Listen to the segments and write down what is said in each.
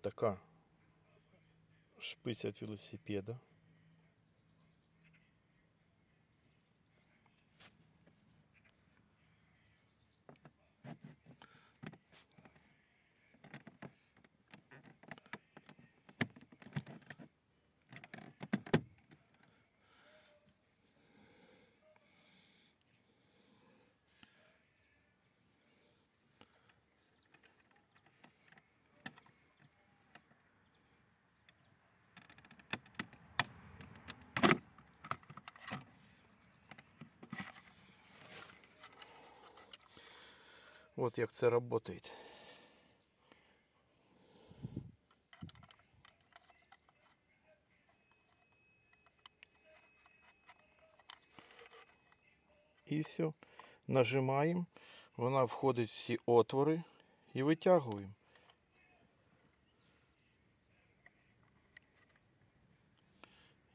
така шпиця від велосипеда. От як це працює. І все. Нажимаємо, вона входить в всі отвори і витягуємо.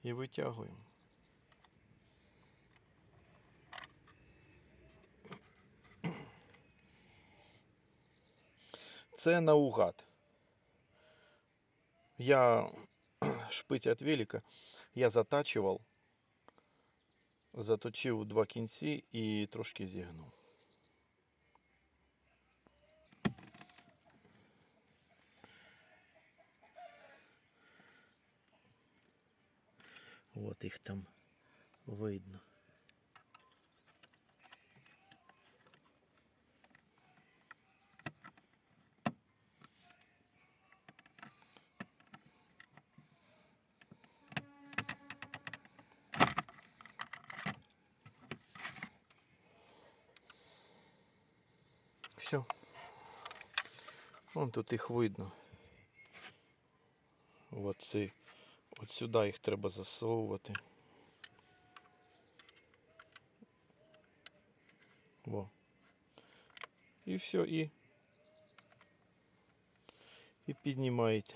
І витягуємо. Це наугад. Я шпиця від велика, я затачував, заточив два кінці і трошки зігнув. От їх там видно. Все. Вон тут їх видно. От ці, от сюди їх треба засовувати. Во. І все, і, і піднімаєте.